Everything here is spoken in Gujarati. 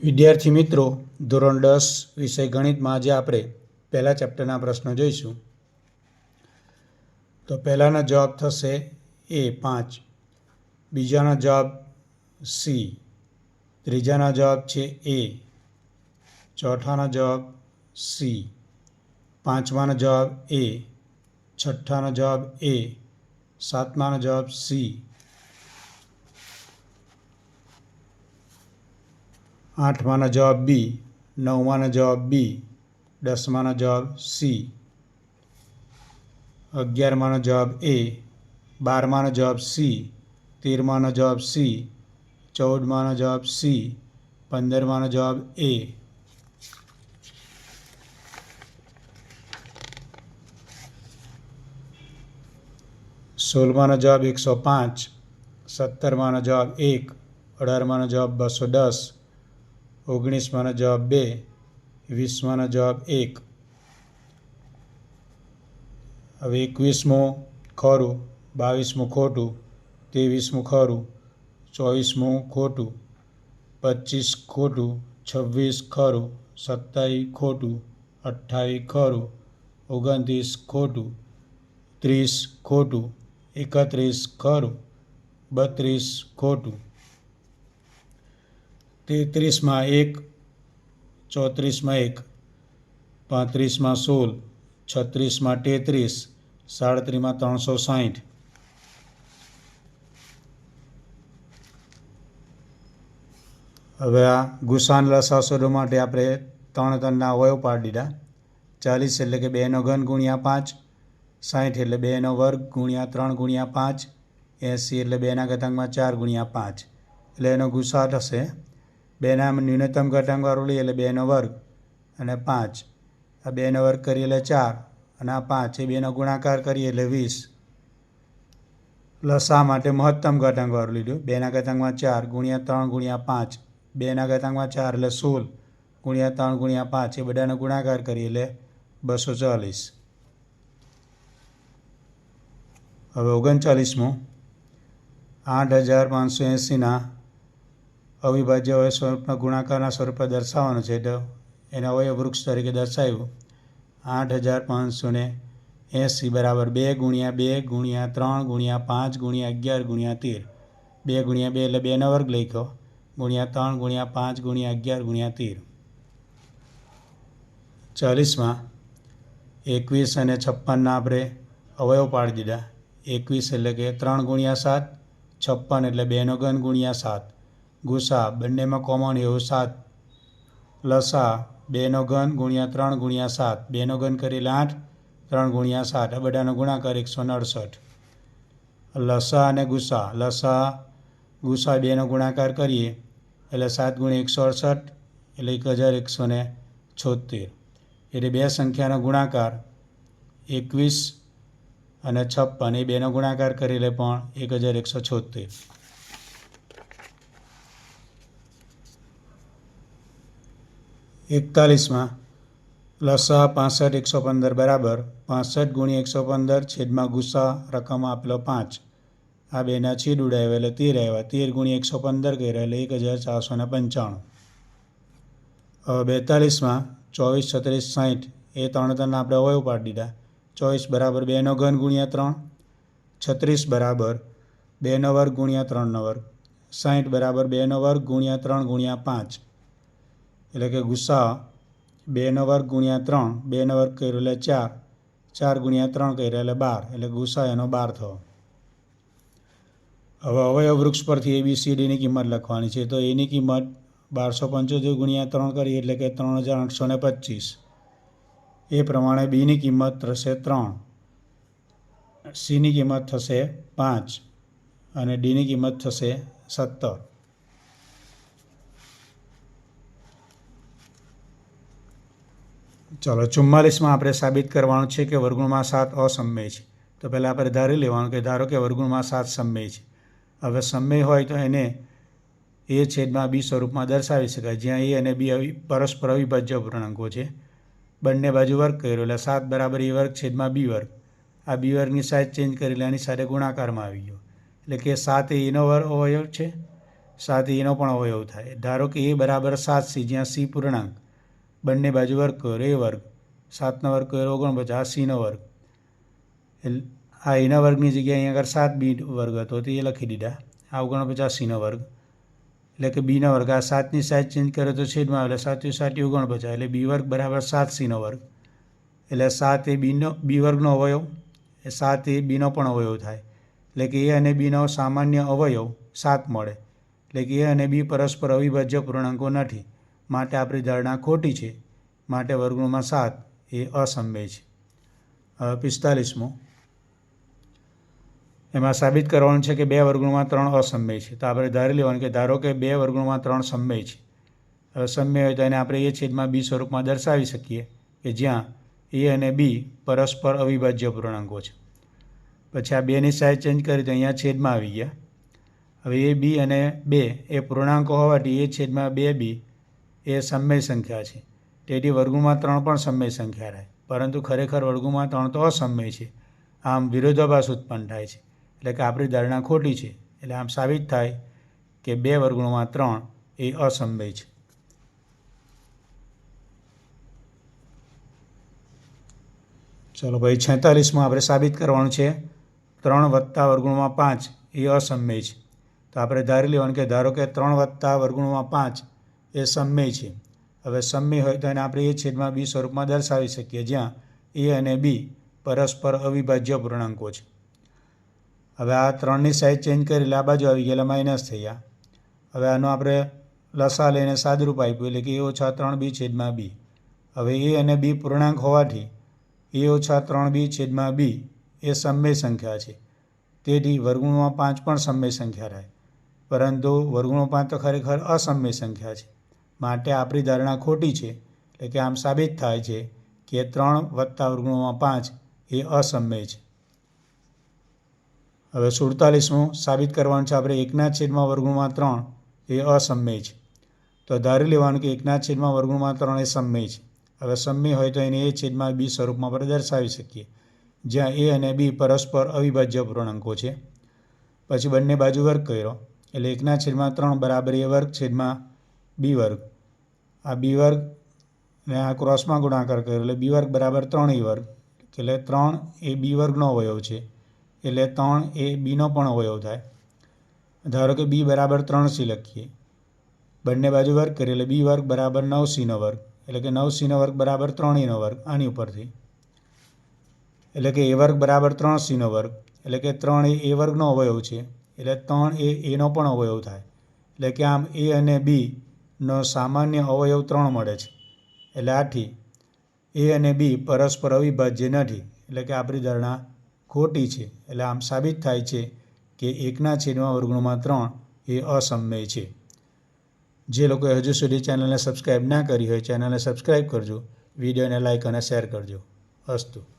વિદ્યાર્થી મિત્રો, ધોરણ દસ વિષય ગણિતમાં આજે આપણે પહેલા ચેપ્ટરના પ્રશ્નો જોઈશું. તો પહેલાનો જવાબ થશે એ પાંચ. બીજાનો જવાબ સી. ત્રીજાનો જવાબ છે એ. ચોથાનો જવાબ સી. પાંચમાનો જવાબ એ. છઠ્ઠાનો જવાબ એ. સાતમાનો જવાબ સી. આઠમાનો જવાબ બી નવમાનો જવાબ બી દસમાનો જવાબ સી અગિયારમાનો જવાબ એ બારમાનો જવાબ સી તેરમાનો જવાબ સી ચૌદમાનો જવાબ સી પંદરમાનો જવાબ એ સોળમાનો જવાબ એકસો પાંચ સત્તરમાનો જવાબ એક અઢારમાનો જવાબ બસો દસ ઓગણીસમાનો જવાબ બે, વીસમાંનો જવાબ એક. હવે એકવીસમું ખરું, બાવીસમું ખોટું, ત્રેવીસમું ખરું, ચોવીસમું ખોટું, પચીસ ખોટું, છવ્વીસ ખરું સત્તાવીસ ખોટું અઠ્ઠાવીસ ખરું, ઓગણત્રીસ ખોટું, ત્રીસ ખોટું, એકત્રીસ ખરું, બત્રીસ ખોટું. તેત્રીસમાં એક, ચોત્રીસમાં એક, પાંત્રીસમાં સોળ, છત્રીસમાં તેત્રીસ, સાડત્રીસમાં ત્રણસો સાઠ હવે આ ગુસાન લસા શોધવા માટે આપણે ત્રણ ત્રણના અવયવ પાડી દીધા. ચાલીસ એટલે કે બેનો ઘન ગુણ્યા પાંચ સાઠ એટલે બેનો વર્ગ ગુણ્યા ત્રણ ગુણ્યા પાંચ, એંસી એટલે બેના ઘાતાંકમાં ચાર ગુણ્યા પાંચ. એટલે એનો ગુસા થશે બેના ન્યૂનતમ ઘટાંકવાળું લઈએ એટલે બેનો વર્ગ અને પાંચ. આ બેનો વર્ગ કરીએ એટલે ચાર અને આ પાંચ, એ બેનો ગુણાકાર કરીએ એટલે વીસ. લસા માટે મહત્તમ ઘટાંકવાળું લીધું. બેના ઘટાંકમાં ચાર ગુણ્યા ત્રણ ગુણ્યા પાંચ. બેના ઘટાંકમાં ચાર એટલે સોળ ગુણ્યા ત્રણ ગુણ્યા પાંચ. એ બધાનો ગુણાકાર કરીએ એટલે બસો ચાલીસ. હવે ઓગણચાલીસમું. આઠ હજાર પાંચસો એંસીના અવિભાજ્ય અવયવ સ્વરૂપના ગુણાકારના સ્વરૂપે દર્શાવવાનું છે. તો એને અવયવ વૃક્ષ તરીકે દર્શાવ્યું. આઠ હજાર પાંચસો ને એંસી બરાબર બે ગુણ્યા બે ગુણ્યા ત્રણ ગુણ્યા પાંચ ગુણ્યા અગિયાર ગુણ્યા તેર. બે ગુણ્યા બે એટલે બેનો વર્ગ લખ્યો. ગુણ્યા ત્રણ ગુણ્યા પાંચ ગુણ્યા અગિયાર ગુણ્યા તેર. ચાલીસમાં એકવીસ અને છપ્પનના આપણે અવયવ પાડી દીધા. એકવીસ એટલે કે ત્રણ ગુણ્યા સાત, છપ્પન એટલે બેનો ઘન ગુણ્યા સાત. ગુસા, બંનેમાં કોમન એવું સાત. લસા બેનો ઘન ગુણ્યા ત્રણ ગુણ્યા સાત. બેનો ઘન કરેલ આઠ, ત્રણ ગુણ્યા સાત. આ બધાનો ગુણાકાર એકસો ને અડસઠ. લસા અને ગુસા. લસા ગુસા બેનો ગુણાકાર કરીએ, એટલે સાત ગુણ્યા એકસો અડસઠ, એટલે એક હજાર એકસો ને છોતેર એટલે બે સંખ્યાનો ગુણાકાર એકવીસ અને છપ્પન. એ બેનો ગુણાકાર કરી લે પણ એક હજાર એકસો છોતેર એકતાલીસમાં લસા પાસઠ એકસો પંદર બરાબર પાસઠ ગુણ્યા એકસો પંદર છેદમાં ગુસ્સા રકમ આપેલો પાંચ. આ બેના છેદ ઉડાવ્યા એટલે તેર આવ્યા. તેર ગુણ્યા એકસો પંદર કર્યા એટલે એક હજાર ચારસો ને પંચાણું. બેતાલીસમાં ચોવીસ છત્રીસ સાઠ એ ત્રણ ત્રણ આપણે અવયવ પાડી દીધા. ચોવીસ બરાબર બેનો ઘન ગુણ્યા ત્રણ. છત્રીસ બરાબર બેનો વર્ગ ગુણ્યા ત્રણનો વર્ગ. સાઠ બરાબર બેનો વર્ગ ગુણ્યા ત્રણ ગુણ્યા પાંચ. એટલે કે ગુસ્સા બેનો વર્ગ ગુણ્યા ત્રણ બેનો વર્ગ કર્યો એટલે ચાર ચાર ગુણ્યા ત્રણ કર્યા એટલે બાર, એટલે ગુસ્સા એનો બાર થયો. હવે અવયવ વૃક્ષ પરથી એબીસીડીની કિંમત લખવાની છે. તો એની કિંમત બારસો પંચોતેર ગુણ્યા ત્રણ કરીએ એટલે કે ત્રણ હજાર આઠસો ને પચીસ. એ પ્રમાણે બીની કિંમત થશે ત્રણ. સીની કિંમત થશે પાંચ. અને ડીની કિંમત થશે સત્તર. ચાલો, ચુમ્માલીસમાં આપણે સાબિત કરવાનું છે કે વર્ગુણમાં સાત અસમય છે. તો પહેલાં આપણે ધારી લેવાનું કે ધારો કે વર્ગુણમાં સાત સમય છે. હવે સમય હોય તો એને એ છેદમાં બી સ્વરૂપમાં દર્શાવી શકાય. જ્યાં એ અને બી પરસ્પર અવિભાજ્ય પૂર્ણાંકો છે. બંને બાજુ વર્ગ કર્યો એટલે સાત બરાબર એ વર્ગ છેદમાં બી વર્ગ. આ બી વર્ગની સાઇઝ ચેન્જ કરી એટલે એની સાથે ગુણાકારમાં આવી ગયો. એટલે કે સાત એ એનો અવયવ છે. સાત એનો પણ અવયવ થાય. ધારો કે એ બરાબર સાત સી, જ્યાં સી પૂર્ણાંક. બંને બાજુ વર્ગ કર્યો એ વર્ગ. સાતનો વર્ગ કર્યો ઓગણપચાસ સીનો વર્ગ. એટલે આ એના વર્ગની જગ્યાએ અહીંયા આગળ સાત બી વર્ગ હતો, તો એ લખી દીધા. આ ઓગણપચાસ સીનો વર્ગ. એટલે કે બીનો વર્ગ, આ સાતની સાત ચેન્જ કરે તો છેદમાં આવે, એટલે સાતથી સાતી ઓગણપચાસ. એટલે બી વર્ગ બરાબર સાત સીનો વર્ગ. એટલે સાત એ બીનો, બી વર્ગનો અવયવ, એ સાત એ બીનો પણ અવયવ થાય. એટલે કે એ અને બીનો સામાન્ય અવયવ સાત મળે. એટલે કે એ અને બી પરસ્પર અવિભાજ્ય પૂર્ણાંકો નથી. માટે આપણી ધારણા ખોટી છે. માટે વર્ગોમાં સાત એ અસમય છે. પિસ્તાલીસમો. એમાં સાબિત કરવાનું છે કે બે વર્ગોમાં ત્રણ અસમય છે. તો આપણે ધારી લેવાનું કે ધારો કે બે વર્ગોમાં ત્રણ સમય છે. હવે સમય હોય તો એને આપણે એ છેદમાં બી સ્વરૂપમાં દર્શાવી શકીએ કે જ્યાં એ અને બી પરસ્પર અવિભાજ્ય પૂર્ણાંકો છે. પછી આ બેની સાઈઝ ચેન્જ કરી તો અહીંયા છેદમાં આવી ગયા. હવે એ બી અને બે એ પૂર્ણાંકો હોવાથી એ છેદમાં બે બી એ સમય સંખ્યા છે. તેથી વર્ગોમાં ત્રણ પણ સમય સંખ્યા રહે. પરંતુ ખરેખર વર્ગોમાં ત્રણ તો અસમય છે. આમ વિરોધાભાસ ઉત્પન્ન થાય છે. એટલે કે આપણી ધારણા ખોટી છે. એટલે આમ સાબિત થાય કે બે વર્ગોમાં ત્રણ એ અસમય છે. ચલો ભાઈ, છેતાલીસમાં આપણે સાબિત કરવાનું છે. ત્રણ વત્તા વર્ગુણમાં પાંચ એ અસમય છે. તો આપણે ધારી લેવાનું કે ધારો કે ત્રણ વત્તા વર્ગુણમાં પાંચ એ સમય છે. હવે સમય હોય તો એને આપણે એ છેદમાં બી સ્વરૂપમાં દર્શાવી શકીએ, જ્યાં એ અને બી પરસ્પર અવિભાજ્ય પૂર્ણાંકો છે. હવે આ ત્રણની સાઇઝ ચેન્જ કરી આ બાજુ આવી ગયેલા માઇનસ થઈ ગયા હવે આનો આપણે લસા લઈને સાદરૂપ આપ્યું, એટલે કે એ ઓછા ત્રણ બી છેદમાં બી. હવે એ અને બી પૂર્ણાંક હોવાથી એ ઓછા ત્રણ બી છેદમાં બી એ સમય સંખ્યા છે. તેથી વર્ગુણમાં પાંચ પણ સમય સંખ્યા રહે. પરંતુ વર્ગુણો પાંચ તો ખરેખર અસમય સંખ્યા છે. માટે આપણી ધારણા ખોટી છે. એટલે કે આમ સાબિત થાય છે કે ત્રણ વત્તા વર્ગુણોમાં પાંચ એ અસમય છે. હવે સુડતાલીસમું સાબિત કરવાનું છે આપણે એકના છેદમાં વર્ગુણમાં ત્રણ એ અસમય છે. તો ધારી લેવાનું કે એકના છેદમાં વર્ગુણમાં ત્રણ એ સમય છે. હવે સમય હોય તો એને એ છેદમાં બી સ્વરૂપમાં આપણે દર્શાવી શકીએ. જ્યાં એ અને બી પરસ્પર અવિભાજ્ય પૂર્ણાંકો છે. પછી બંને બાજુ વર્ગ કર્યો. એટલે એકના છેદમાં ત્રણ બરાબર એ વર્ગ છેદમાં બી વર્ગ. આ બી વર્ગ ને આ ક્રોસમાં ગુણાકાર કર્યો એટલે બી વર્ગ બરાબર ત્રણ એ વર્ગ. એટલે ત્રણ એ બી વર્ગનો અવયવ છે. એટલે ત્રણ એ બીનો પણ અવયવ થાય. ધારો કે બી બરાબર ત્રણ સી લખીએ. બંને બાજુ વર્ગ કરીએ એટલે બી વર્ગ બરાબર નવ સીનો વર્ગ. એટલે કે નવ સીનો વર્ગ બરાબર ત્રણ એનો વર્ગ. આની ઉપરથી. એટલે કે એ વર્ગ બરાબર ત્રણ સીનો વર્ગ. એટલે કે ત્રણ એ એ વર્ગનો અવયવ છે. એટલે ત્રણ એ એનો પણ અવયવ થાય. એટલે કે આમ એ અને બીનો સામાન્ય અવયવ ત્રણ મળે છે. એટલે આથી એ અને બી પરસ્પર અવિભાજ્ય નથી. એટલે કે આપણી ધારણા ખોટી છે. એટલે આમ સાબિત થાય છે કે એકના છેદમાં વર્ગણોમાં ત્રણ એ અસમય છે. જે લોકોએ હજુ સુધી ચેનલને સબસ્ક્રાઈબ ના કરી હોય ચેનલને સબસ્ક્રાઈબ કરજો, વિડીયોને લાઇક અને શેર કરજો. અસ્તુ.